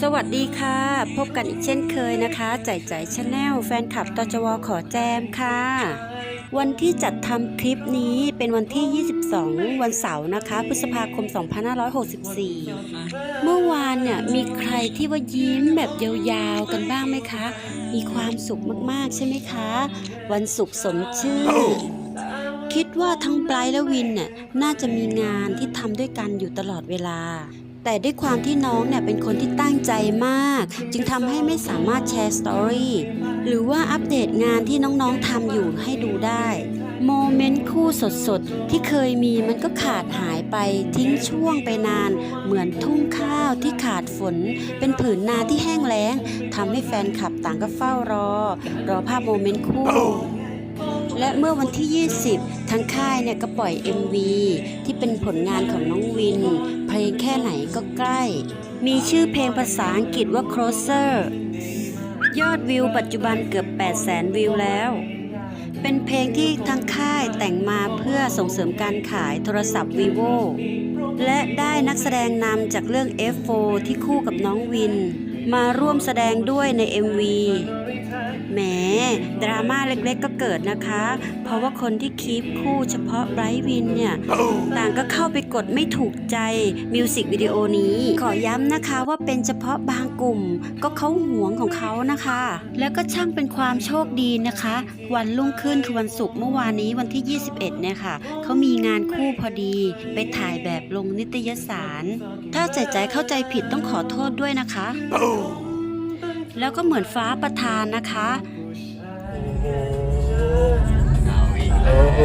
สวัสดีค่ะ พบกันอีกเช่นเคยนะคะใจใจชาแนลแฟนคลับตจวขอแจมค่ะ วันที่จัดทำคลิปนี้เป็นวันที่ 22 วันเสาร์นะคะ พฤษภาคม 2564 เมื่อวานเนี่ยมีใครที่ว่ายิ้มแบบยาวๆกันบ้างไหมคะ มีความสุขมากๆใช่ไหมคะ วันศุกร์สมชื่อ คิดว่าทั้งไบรท์และวินเนี่ยน่าจะมีงานที่ทำด้วยกันอยู่ตลอดเวลา แต่ด้วยความที่น้องเนี่ยเป็นคนที่ตั้งใจมาก จึงทำให้ไม่สามารถแชร์สตอรี่หรือว่าอัปเดตงานที่น้องๆทำอยู่ให้ดูได้โมเมนต์คู่สดๆ ที่เคยมีมันก็ขาดหายไปทิ้งช่วงไปนาน เหมือนทุ่งข้าวที่ขาดฝน เป็นผืนนาที่แห้งแล้งทำให้แฟนคลับต่างก็เฝ้ารอ รอภาพโมเมนต์คู่ และเมื่อวันที่ 20 ทางค่ายเนี่ยก็ปล่อย MV ที่เป็นผลงานของน้องวิน เพลงแค่ไหนก็ใกล้ มีชื่อเพลงภาษาอังกฤษว่า Closer ยอดวิวปัจจุบันเกือบ 800,000วิวแล้ว เป็นเพลงที่ทางค่ายแต่งมาเพื่อส่งเสริมการขายโทรศัพท์ vivo และได้นักแสดงนำจากเรื่อง F4 ที่คู่กับน้องวิน มาร่วมแสดงด้วยใน MV แหมดราม่าเล็กๆก็เกิดนะคะ เพราะว่าคนที่คีปคู่เฉพาะไบรท์วินเนี่ย ต่างก็เข้าไปกดไม่ถูกใจมิวสิกวิดีโอนี้ ขอย้ำนะคะว่าเป็นเฉพาะบางกลุ่ม ก็เขาหวงของเขานะคะ แล้วก็ช่างเป็นความโชคดีนะคะ วันรุ่งขึ้นคือวันศุกร์เมื่อวานนี้วันที่ 21 เนี่ยค่ะเขามีงานคู่พอดี ไปถ่ายแบบลงนิตยสาร ถ้าใจใจเข้าใจผิดต้องขอโทษด้วยนะคะ แล้วก็เหมือนฟ้าประทานนะคะโอ้โห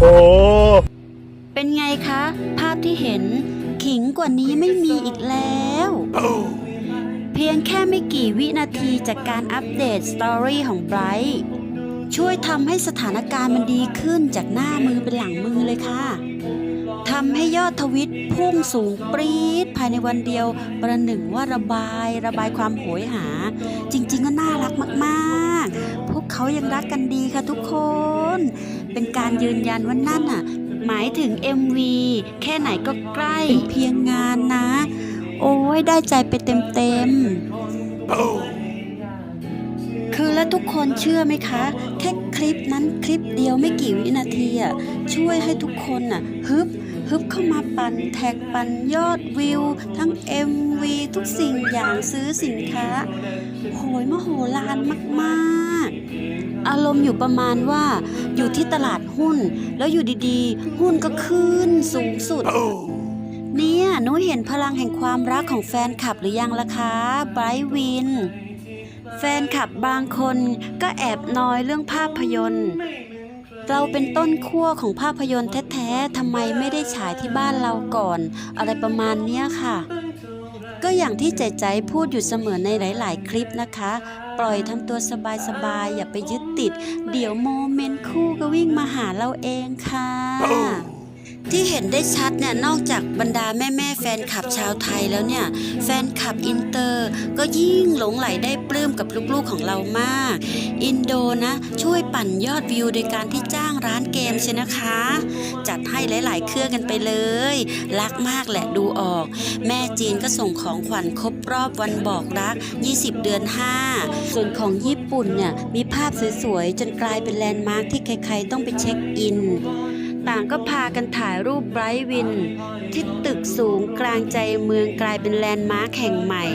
โอ้เป็นไงคะ ภาพที่เห็นขิงกว่านี้ไม่มีอีกแล้ว เพียงแค่ไม่กี่วินาทีจากการอัปเดตสตอรี่ของไบรท์ช่วยทำให้สถานการณ์มันดีขึ้นจากหน้ามือเป็นหลังมือเลยค่ะ ทำให้ยอดทวิตพุ่งสูงปรี๊ดภายในวันเดียวประหนึ่งว่าระบายระบายความโหยหา จริง ๆ ก็น่ารักมาก ๆ พวกเขายังรักกันดีค่ะทุกคน เป็นการยืนยันว่านั่นน่ะ หมายถึง MV แค่ไหนก็ใกล้เป็นเพียงงานนะ โอ้ยได้ใจไปเต็ม ๆคือแล้วทุกคนเชื่อไหมคะ แค่คลิปนั้นคลิปเดียวไม่กี่วินาทีอะช่วยให้ทุกคนน่ะฮึบ ฮึบเข้ามาปันแท็กปันยอดวิว ทั้ง MV ทุกสิ่งอย่างซื้อสินค้า โหยมโหฬารมากๆ อารมณ์อยู่ประมาณว่าอยู่ที่ตลาดหุ้น แล้วอยู่ดีๆ หุ้นก็ขึ้นสูงสุดเนี่ยหนูเห็นพลังแห่งความรักของแฟนคลับหรือยังล่ะคะไบรท์วิน แฟนคลับบางคนก็แอบนอยเรื่องภาพยนตร์ เราเป็นต้นขั้วของภาพยนตร์แท้ๆทำไมไม่ได้ฉายที่บ้านเราก่อน อะไรประมาณเนี้ยค่ะ ก็อย่างที่ใจใจพูดอยู่เสมอในหลาย ๆ คลิปนะคะ ปล่อยทำตัวสบาย ๆ อย่าไปยึดติด เดี๋ยวโมเมนต์คู่ก็วิ่งมาหาเราเองค่ะ ที่เห็นได้ชัดเนี่ยนอกจากบรรดาแม่ๆแฟนคลับชาวไทยแล้วเนี่ย แฟนคลับอินเตอร์ ก็ยิ่งหลงไหลได้ปลื้มกับลูกๆของเรามาก อินโดนะ ช่วยปั่นยอดวิวโดยการที่จ้างร้านเกมใช่นะคะ จัดให้หลาย ๆ เครื่องกันไปเลย รักมากแหละดูออก แม่จีนก็ส่งของขวัญครบรอบวันบอกรัก 20 เดือน 5 ส่วนของญี่ปุ่นเนี่ยมีภาพสวยๆจนกลายเป็นแลนด์มาร์คที่ใครๆต้องไปเช็คอิน ต่างก็พากันถ่ายรูปไบรท์วิน ที่ตึกสูงกลางใจเมืองกลายเป็นแลนด์มาร์คแห่งใหม่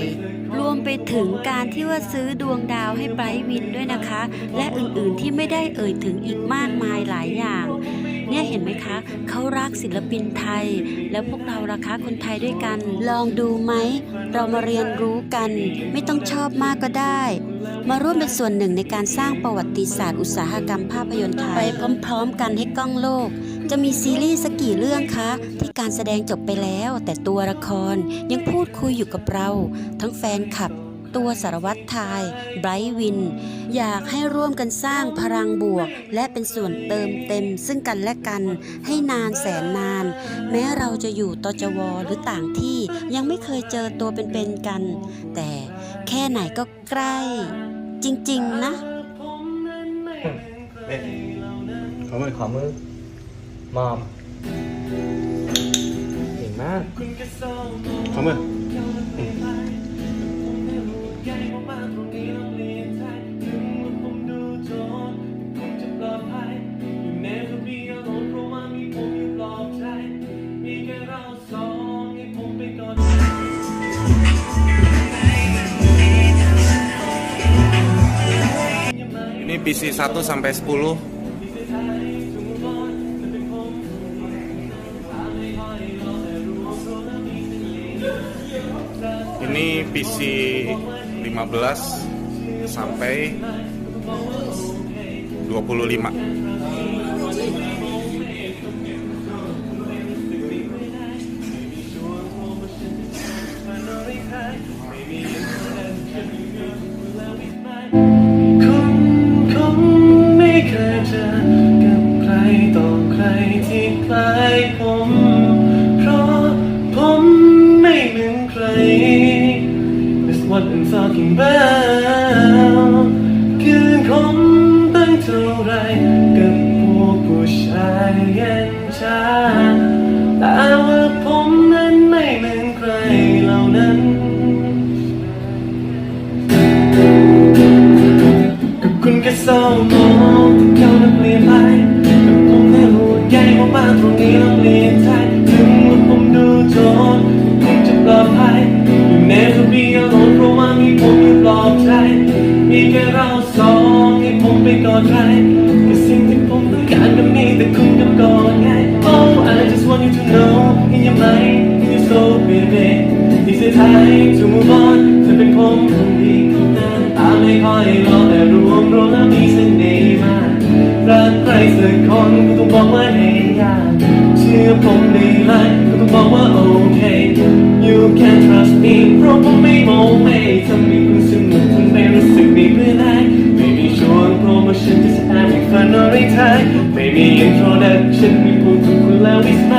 รวมไปถึงการที่ว่าซื้อดวงดาวให้ไบรท์วินด้วยนะคะ และอื่นๆที่ไม่ได้เอ่ยถึงอีกมากมายหลายอย่างเนี่ยเห็นไหมคะ เขารักศิลปินไทย แล้วพวกเราราคาคนไทยด้วยกัน ลองดูไหม เรามาเรียนรู้กัน ไม่ต้องชอบมากก็ได้ มาร่วมเป็นส่วนหนึ่งในการสร้างประวัติศาสตร์อุตสาหกรรมภาพยนตร์ไทย ไปพร้อม ๆ กันให้กล้องโลก จะมีซีรีส์สักกี่เรื่องคะ ที่การแสดงจบไปแล้ว แต่ตัวละครยังพูดคุยอยู่กับเรา ทั้งแฟนคลับ ตัวสารวัตรทายไบรท์วิน อยากให้ร่วมกันสร้างพลังบวก และเป็นส่วนเติมเต็ม ซึ่งกันและกันให้นานแสนนาน แม้เราจะอยู่ตจวหรือต่างที่ยังไม่เคยเจอตัวเป็นๆกัน แต่แค่ไหนก็ใกล้ จริง ๆ นะ ขอมือขอมือ มอมเห็นนะเข้ามา Ini PC 1 sampai 10. Ini PC 15 sampai 25. Hãy subscribe cho kênh Ghiền Mì Gõ Để không bỏ lỡ คงไม่เคยเจอกับใครต่อใครที่คล้ายผม That's what I'm talking about คืนคมตั้งเท่าไรกับพวกผู้ชายเย็นชาแต่ว่าผมนั้นไม่เหมือนใครเหล่านั้นกับคุณแค่เศร้ามองเขานั้นเปลี่ยนไปกับผมได้ห่วงใยว่าบ้านตรงนี้เราเปลี่ยนใจ สักคนก็ต้องบอกว่าให้ยากเชื่อผมได้เลยก็ต้องบอกว่าโอเค You can trust me เพราะผมไม่โมไม่ทำให้คุณสนุกคุณไม่รู้สึกดีเมื่อไรไม่มีช่วงเพรโมชั่นที่จะแสดงให้ฟันอะไรไทยไม่มีอินโทรดักฉันมีพูดถึงคุณแล้ว is mine จะ